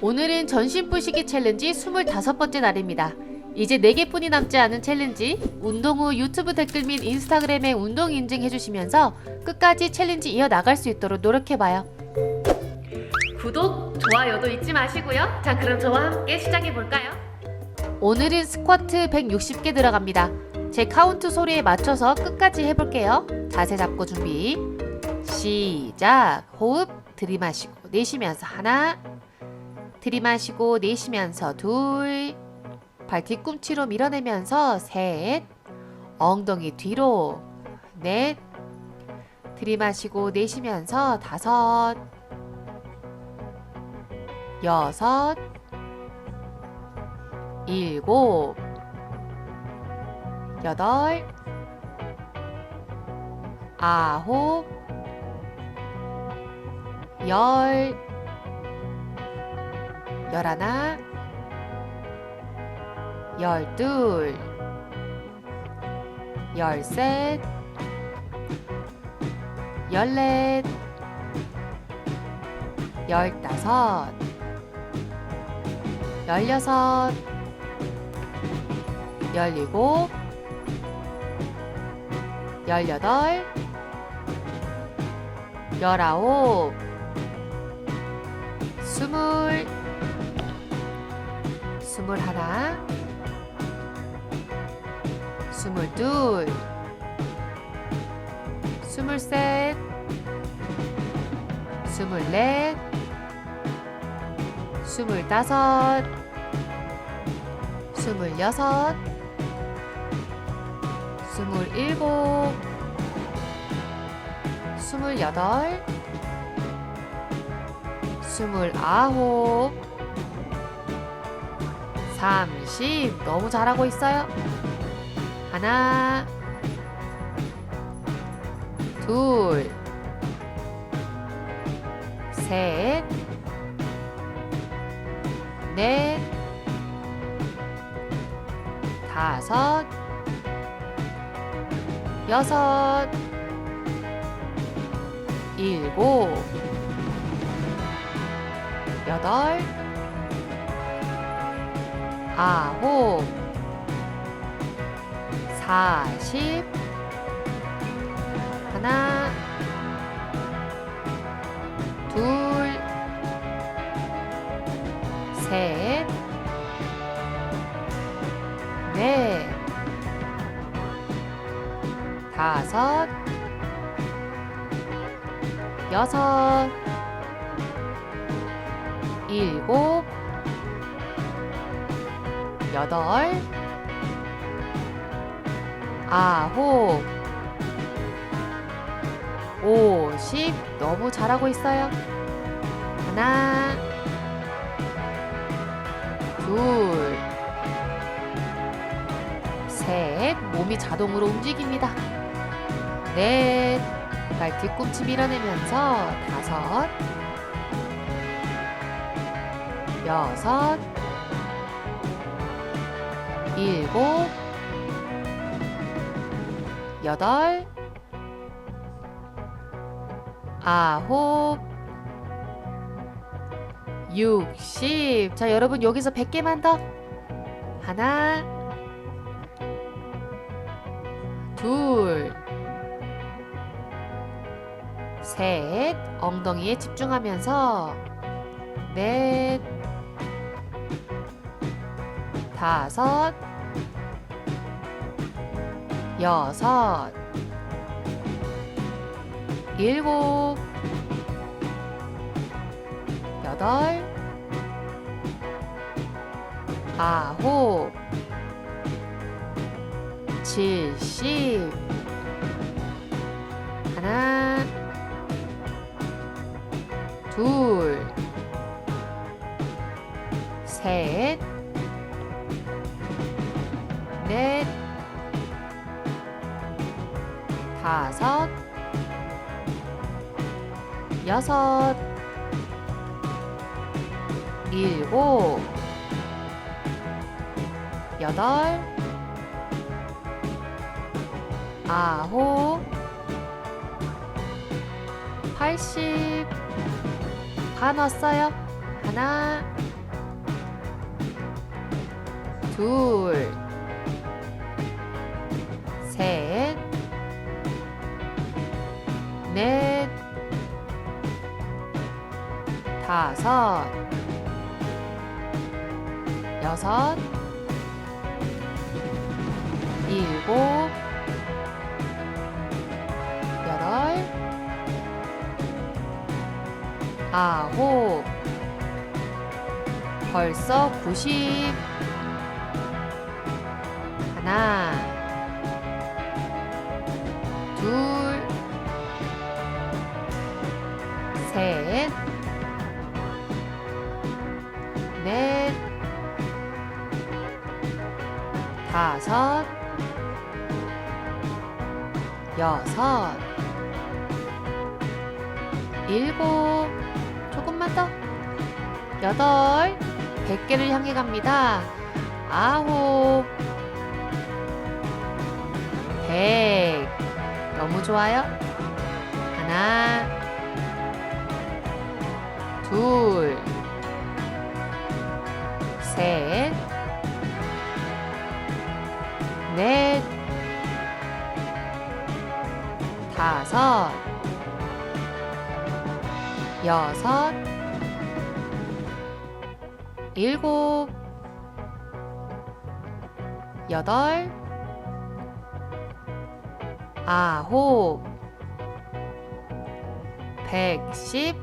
오늘은 전신 부시기 챌린지 25번째 날입니다. 이제 4개뿐이 남지 않은 챌린지 운동 후 유튜브 댓글 및 인스타그램에 운동 인증해주시면서 끝까지 챌린지 이어나갈 수 있도록 노력해봐요. 구독, 좋아요도 잊지 마시고요. 자 그럼 저와 함께 시작해볼까요? 오늘은 스쿼트 160개 들어갑니다. 제 카운트 소리에 맞춰서 끝까지 해볼게요. 자세 잡고 준비. 시작. 호흡 들이마시고 내쉬면서 하나. 들이마시고 내쉬면서 둘. 발 뒤꿈치로 밀어내면서 셋. 엉덩이 뒤로 넷. 들이마시고 내쉬면서 다섯. 여섯. 일곱. 여덟. 아홉. 열. 열하나. 열둘. 열셋. 열넷. 열다섯. 열여섯. 열일곱. 열여덟. 열아홉. 스물. 스물 하나. 스물 둘. 스물 셋. 스물 넷. 스물 다섯. 스물 여섯. 스물 일곱. 스물 여덟. 스물 아홉. 삼십. 너무 잘하고 있어요. 하나. 둘. 셋. 넷. 다섯. 여섯. 일곱. 여덟. 아홉. 사십. 하나. 둘. 셋. 넷. 다섯. 여섯. 일곱. 여덟. 아홉. 오십. 너무 잘하고 있어요. 하나. 둘. 셋. 몸이 자동으로 움직입니다. 넷. 발 뒤꿈치 밀어내면서 다섯. 여섯. 일곱. 여덟. 아홉. 육십. 자, 여러분 여기서 100개만 더. 하나. 둘. 셋. 엉덩이에 집중하면서. 넷. 다섯. 여섯. 일곱. 여덟. 아홉. 칠십. 하나. 둘. 셋. 다섯, 여섯, 일곱, 여덟, 아홉, 팔십, 다 넣었어요. 하나, 둘, 다섯, 여섯, 일곱, 여덟, 아홉, 벌써 90 하나 둘 다섯, 여섯, 일곱, 조금만 더, 여덟, 100개를 향해 갑니다. 아홉, 백. 너무 좋아요. 하나, 일곱, 여덟, 아홉, 백십,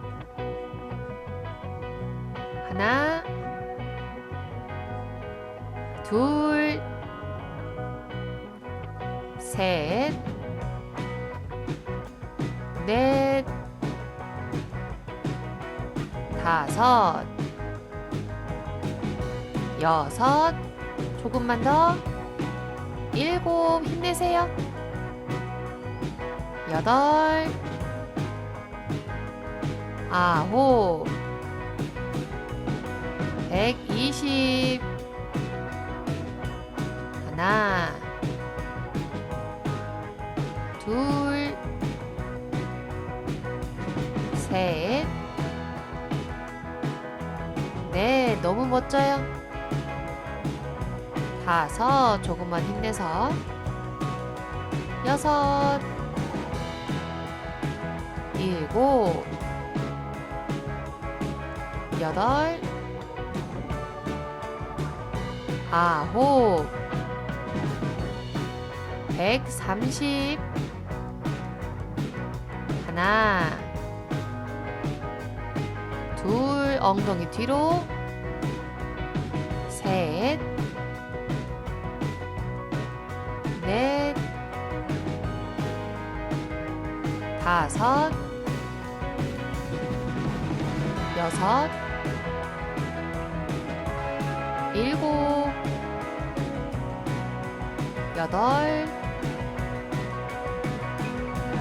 일곱, 힘내세요. 여덟, 아홉, 백이십, 하나, 둘, 셋, 넷, 너무 멋져요. 다섯, 조금만 힘내서. 여섯, 일곱, 여덟, 아홉, 백삼십, 하나, 둘, 엉덩이 뒤로, 셋, 다섯, 여섯, 일곱, 여덟,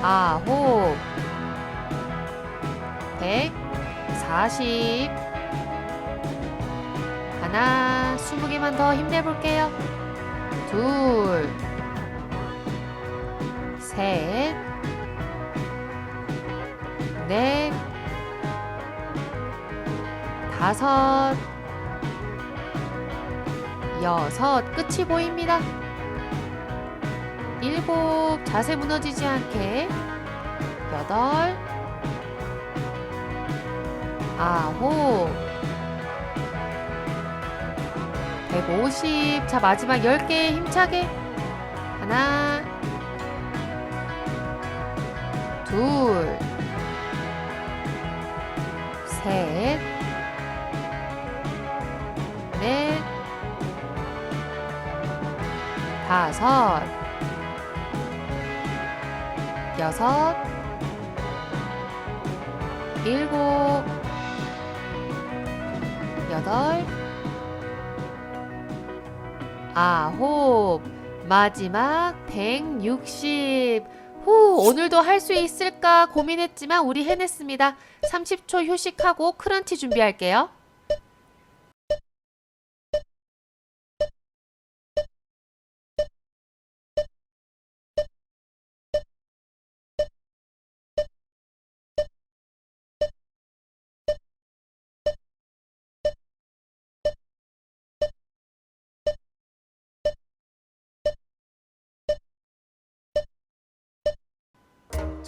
아홉, 백, 사십, 하나, 스무 개만 더 힘내볼게요. 둘, 셋, 넷, 다섯, 여섯, 끝이 보입니다. 일곱, 자세 무너지지 않게. 여덟, 아홉, 백오십. 자, 마지막 열개 힘차게. 하나, 둘, 셋, 넷, 다섯, 여섯, 일곱, 여덟, 아홉, 마지막 160. 후, 오늘도 할 수 있을까 고민했지만 우리 해냈습니다. 30초 휴식하고 크런치 준비할게요.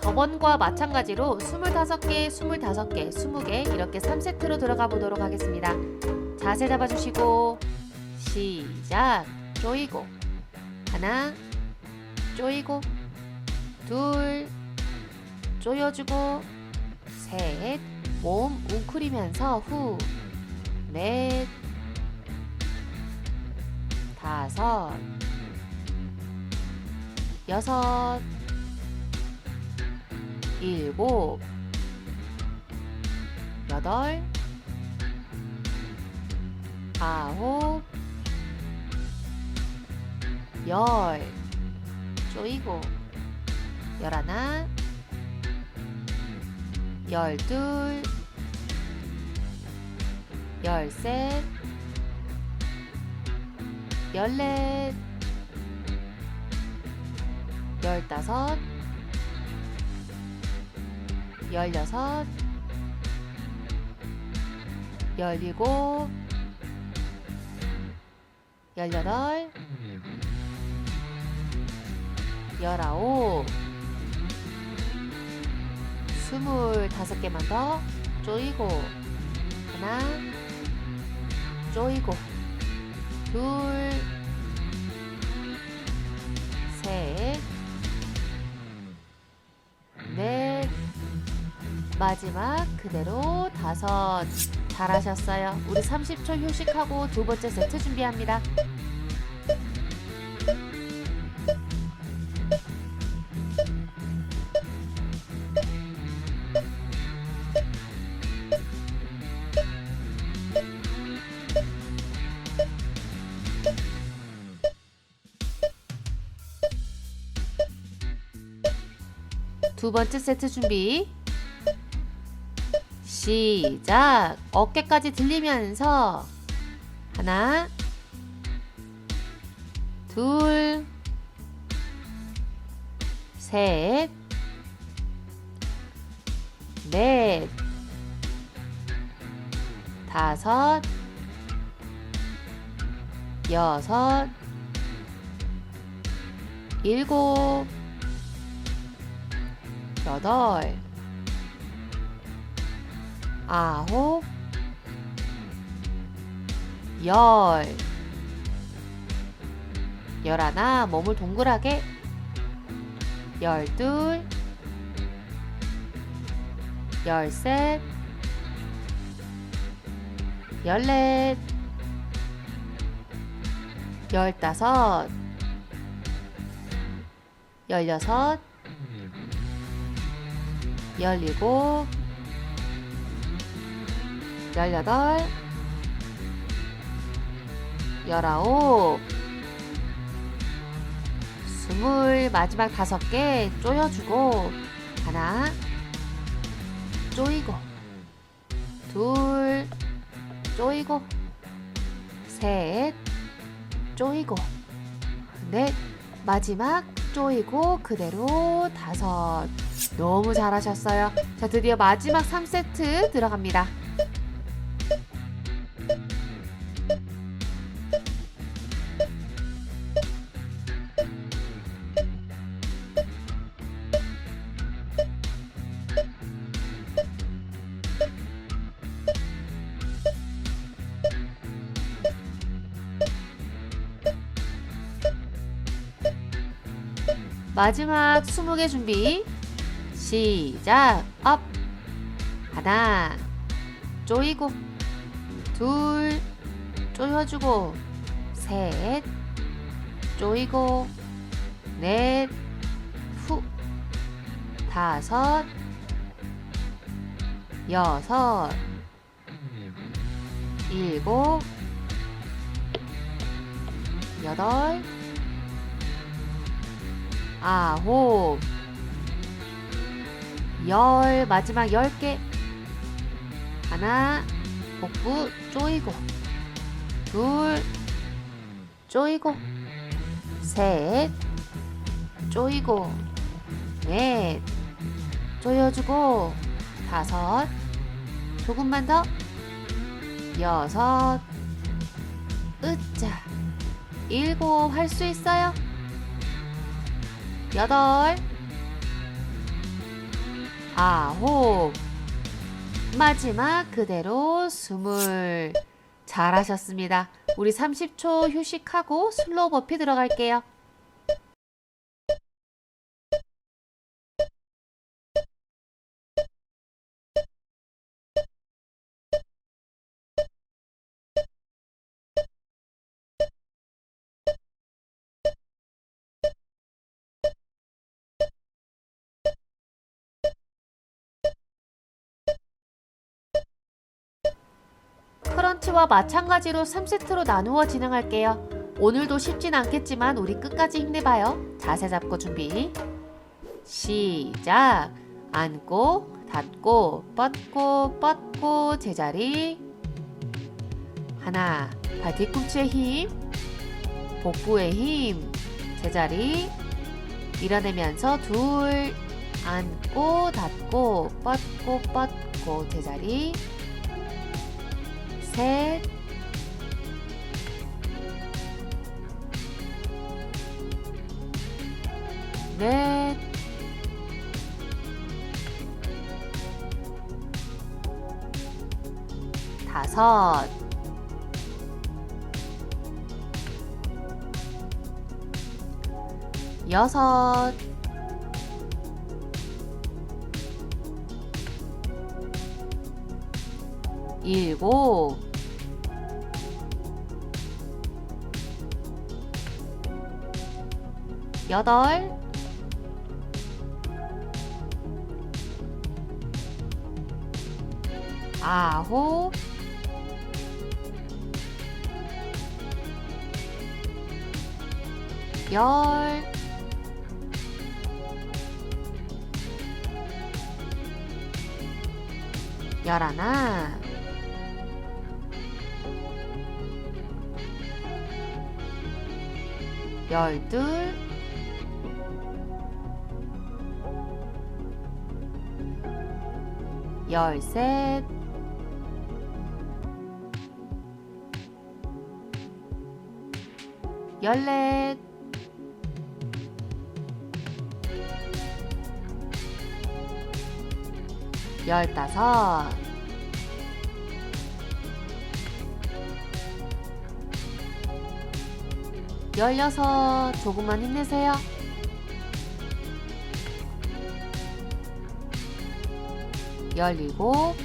저번과 마찬가지로 25개, 25개, 20개 이렇게 3세트로 들어가 보도록 하겠습니다. 자세 잡아주시고 시작! 조이고. 하나 조이고. 둘 조여주고. 셋 몸 웅크리면서 후. 넷, 다섯, 여섯, 일곱, 여덟, 아홉, 열, 쪼이고, 열하나, 열둘, 열셋, 열넷, 열다섯, 열여섯, 열일곱, 열여덟, 열아홉, 스물다섯 개만 더 쪼이고 하나 쪼이고 둘, 마지막 그대로 다섯. 잘하셨어요. 우리 30초 휴식하고 두 번째 세트 준비합니다. 두 번째 세트 준비. 시작. 어깨까지 들리면서 하나, 둘, 셋, 넷, 다섯, 여섯, 일곱, 여덟, 아홉, 열, 열하나, 몸을 동그랗게, 열둘, 열셋, 열넷, 열다섯, 열여섯, 열일곱, 열여덟, 열아홉, 스물, 마지막 다섯 개 쪼여주고, 하나, 쪼이고, 둘, 쪼이고, 셋, 쪼이고, 넷, 마지막 쪼이고, 그대로 다섯. 너무 잘하셨어요. 자, 드디어 마지막 3세트 들어갑니다. 마지막 20개 준비. 시작. 업. 하나. 쪼이고. 둘. 쪼여주고. 셋. 쪼이고. 넷. 후. 다섯. 여섯. 일곱. 여덟. 아홉, 열, 마지막 열 개. 하나, 복부 쪼이고, 둘, 쪼이고, 셋, 쪼이고, 넷, 쪼여주고, 다섯, 조금만 더, 여섯, 으짜, 일곱, 할 수 있어요? 여덟, 아홉. 마지막 그대로 스물. 잘하셨습니다. 우리 30초 휴식하고 슬로우 버피 들어갈게요. 크런치와 마찬가지로 3세트로 나누어 진행할게요. 오늘도 쉽진 않겠지만 우리 끝까지 힘내봐요. 자세 잡고 준비. 시작. 앉고, 닫고, 뻗고, 뻗고, 제자리. 하나, 발 뒤꿈치에 힘. 복부에 힘. 제자리. 밀어내면서 둘. 앉고, 닫고, 뻗고, 뻗고, 제자리. 셋, 넷, 다섯, 여섯, 일곱, 여덟, 아홉, 열, 열하나, 열둘, 열셋, 열넷, 열다섯, 열여섯, 조금만 힘내세요. 열일곱,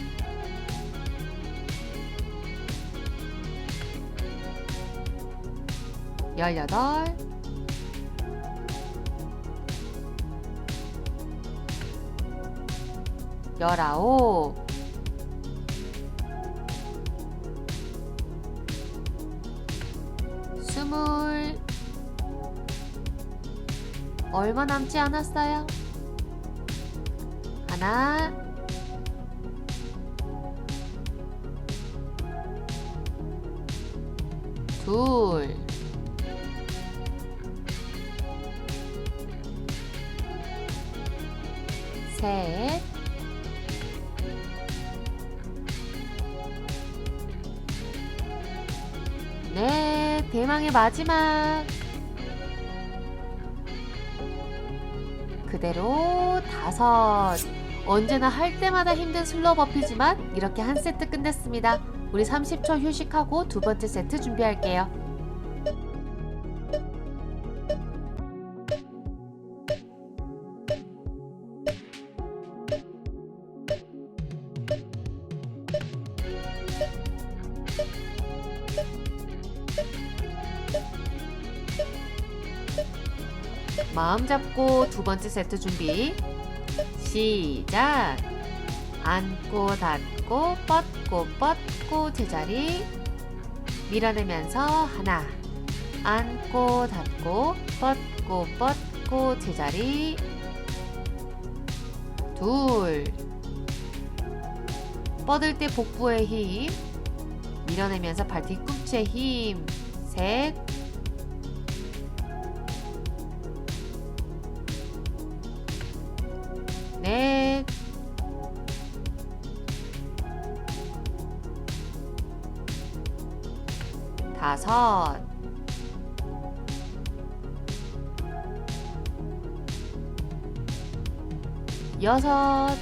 열여덟, 열아홉, 스물, 얼마 남지 않았어요? 하나, 둘, 셋, 넷, 대망의 마지막. 그대로 다섯. 언제나 할 때마다 힘든 슬로우 버피지만 이렇게 한 세트 끝냈습니다. 우리 30초 휴식하고 두 번째 세트 준비할게요. 마음 잡고 두 번째 세트 준비. 시작. 앉고 닫고 뻗고 뻗고 제자리. 밀어내면서 하나. 앉고 닫고 뻗고 뻗고 제자리. 둘. 뻗을 때 복부에 힘. 밀어내면서 발 뒤꿈치에 힘. 셋. 다섯 여섯.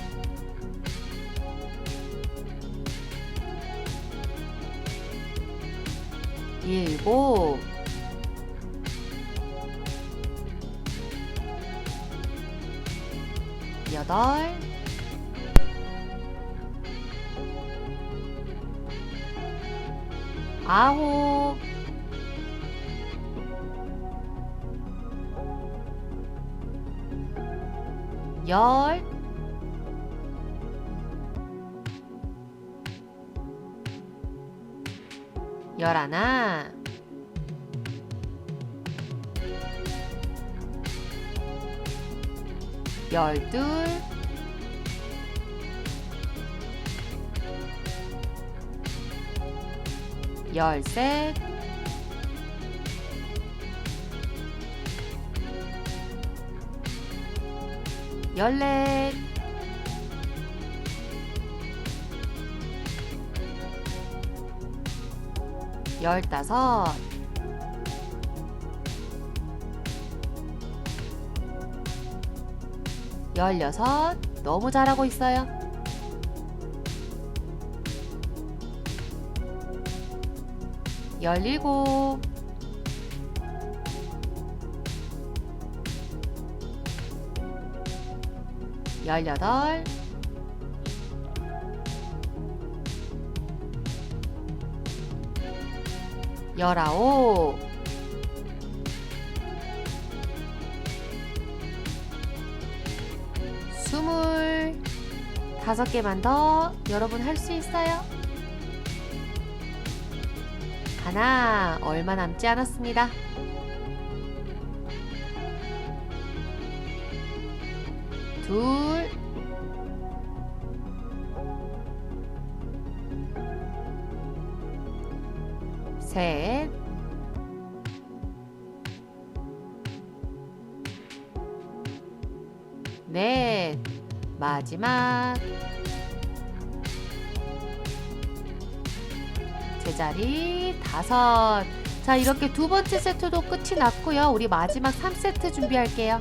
일곱. 여덟. 아홉. 열. 열하나. 열둘 열셋. 열넷. 열다섯. 열여섯. 너무 잘하고 있어요. 열일곱. 열여덟. 열아홉. 스물. 다섯 개만 더 여러분 할 수 있어요. 하나 얼마 남지 않았습니다. 둘 다섯. 자, 이렇게 두 번째 세트도 끝이 났고요. 우리 마지막 3세트 준비할게요.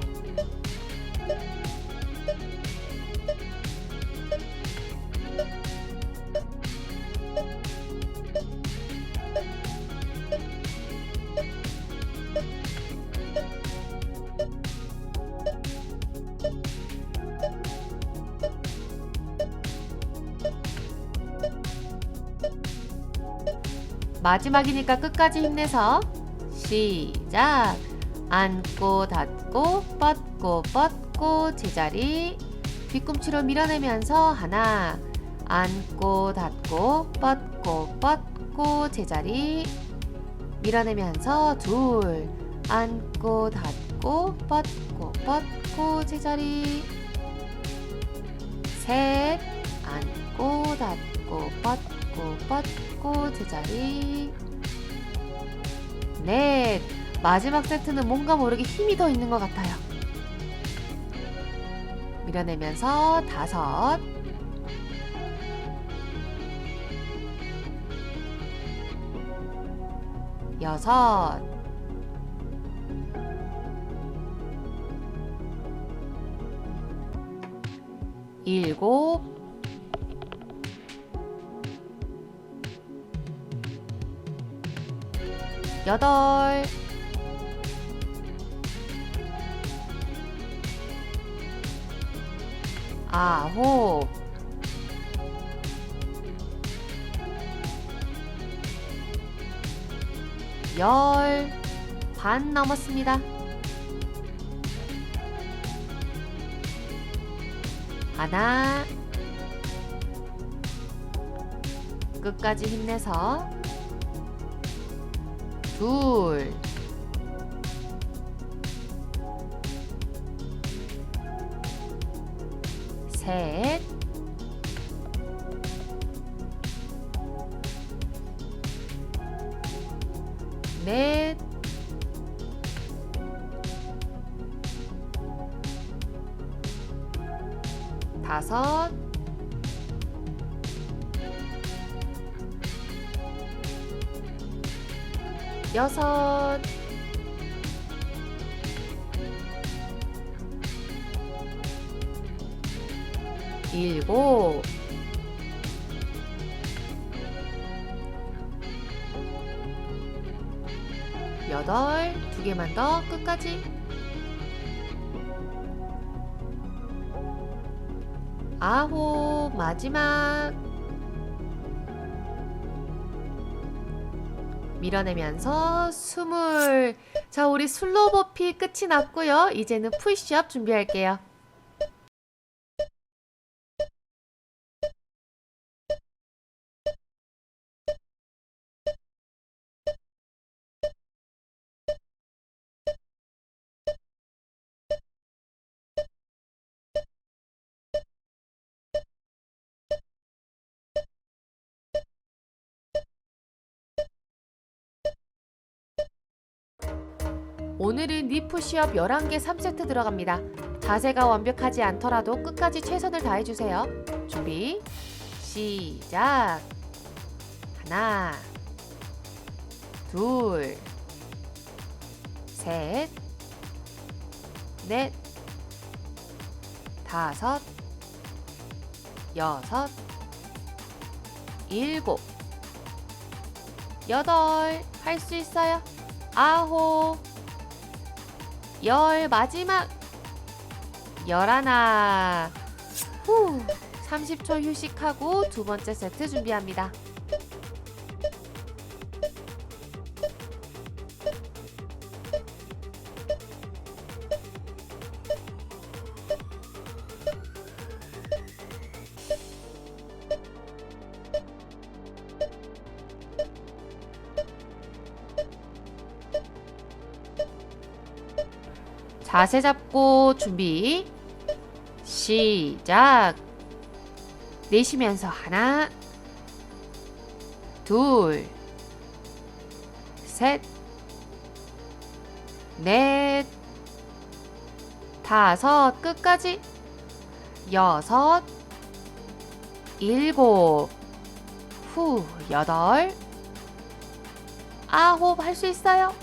마지막이니까 끝까지 힘내서 시작. 안고 닫고 뻗고 뻗고 제자리. 뒤꿈치로 밀어내면서 하나. 안고 닫고 뻗고 뻗고 제자리. 밀어내면서 둘. 안고 닫고 뻗고 뻗고 제자리. 셋. 안고 닫고 뻗고 뻗고 제자리. 넷 마지막 세트는 뭔가 모르게 힘이 더 있는 것 같아요. 밀어내면서 다섯. 여섯. 일곱 여덟. 아홉. 열. 반 넘었습니다. 하나. 끝까지 힘내서 둘. 셋, 넷, 여덟, 두 개만 더 끝까지. 아홉, 마지막. 밀어내면서 스물. 자, 우리 슬로우 버피 끝이 났고요. 이제는 푸시업 준비할게요. 오늘은 니 푸시업 11개 3세트 들어갑니다. 자세가 완벽하지 않더라도 끝까지 최선을 다해주세요. 준비, 시작. 하나, 둘, 셋, 넷, 다섯, 여섯, 일곱, 여덟, 할 수 있어요. 아홉, 열 마지막 열하나 후 30초 휴식하고 두 번째 세트 준비합니다. 자세 잡고 준비. 시작. 내쉬면서 하나 둘셋넷 다섯 끝까지. 여섯 일곱 후 여덟 아홉 할 수 있어요?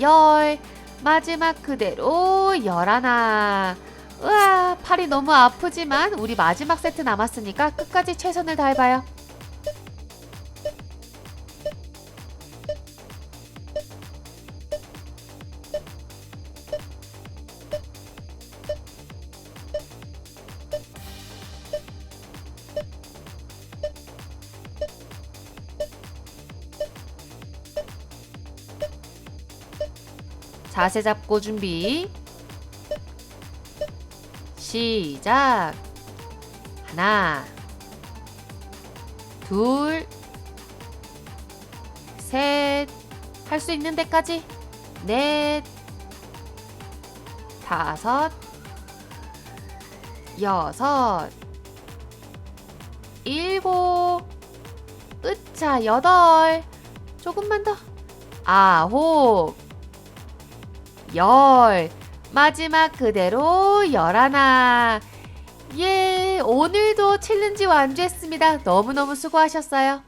열 마지막 그대로 열하나. 으아, 팔이 너무 아프지만 우리 마지막 세트 남았으니까 끝까지 최선을 다해봐요. 자세 잡고 준비. 시작. 하나, 둘, 셋. 할 수 있는 데까지. 넷, 다섯, 여섯, 일곱, 으차, 여덟. 조금만 더. 아홉. 열. 마지막 그대로 열하나. 예 오늘도 챌린지 완주했습니다. 너무너무 수고하셨어요